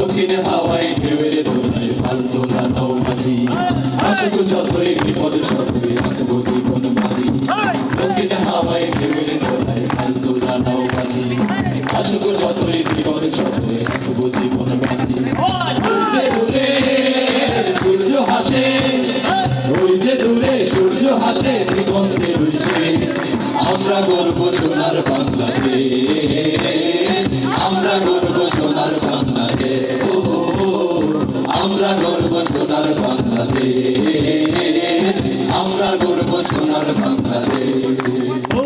দক্ষিণে হাওয়ায় ঢেউয়ের দোলায় পালতো না নৌমাঝি আসুক যতই বিপদ শতই রাখব জীবন বাজি দক্ষিণে হাওয়ায় ঢেউয়ের দোলায় পালতো না নৌমাঝি আসুক যতই বিপদ শতই রাখব জীবন দূরে সূর্য হাসে ওই যে দূরে সূর্য হাসে দিগন্তে রইছে আমরা গর্ব সোনার বাংলাদেশ আমরা গর্ব সোনার গর্ব সোনার বাংলাদেশ আমরা গর্ব সোনার বাংলাদেশ ও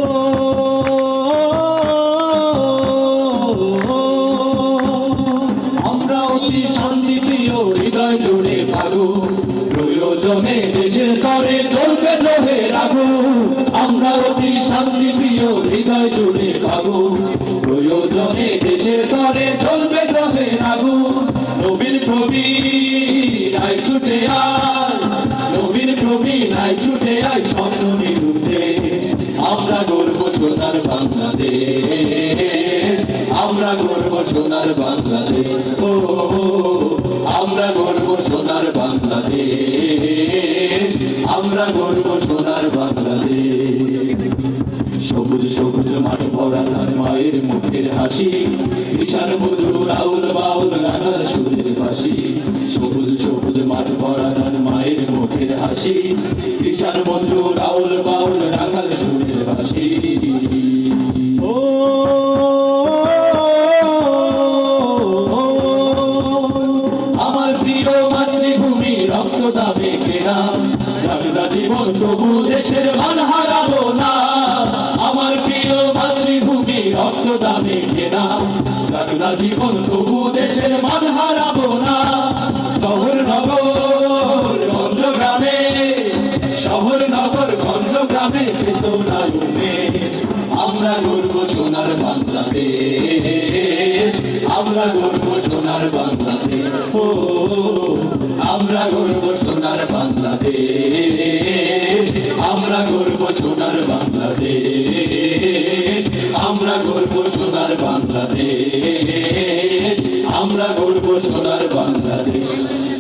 আমরা অতি শান্তি প্রিয় হৃদয় জুড়ে ভাগু। প্রয়োজনে দেশের তরে চলবে লোহে রাগু আমরা অতি শান্তি প্রিয় হৃদয় জুড়ে ভাগু। প্রয়োজনে দেশের তরে চলবে লোহে রাগু নবীন প্রবীণ আয়, ছুটে আয়। নবীন প্রবীণ আয় ছুটে আয় স্বপ্ন নিরুদ্ধে আমরা গর্ব সোনার বাংলাদেশ। আমরা গর্ব সোনার বাংলাদেশ। ও, আমরা গর্ব সোনার বাংলাদেশ। আমরা গর্ব সোনার বাংলাদেশ। সবুজ সবুজ মাঠ ভরা ধান মায়ের মুখের হাসি। কিষান মধুর রাউল বাউল রাখাল সুরের বাসি সবুজ সবুজ মাঠ ভরা ধান মায়ের মুখের হাসি। কিষান মধুর রাউল বাউল রাখাল সুরের ও আমার প্রিয় জীবন তবু দেশের মান মাতৃভূমি রক্ত দাবে কেনা জাগরা জীবন তবু দেশের মান হারাবো না। শহর নগর গঞ্জ গ্রামে শহর নগর গঞ্জ গ্রামে চেতনায় উঠে আমরা গর্ব সোনার বাংলাদেশ, আমরা গর্ব সোনার বাংলাদেশ। ও, আমরা গর্ব সোনার বাংলাদেশ, আমরা গর্ব সোনার বাংলাদেশ। গর্ব সোনার বাংলাদেশ। আমরা গর্ব সোনার বাংলাদেশ।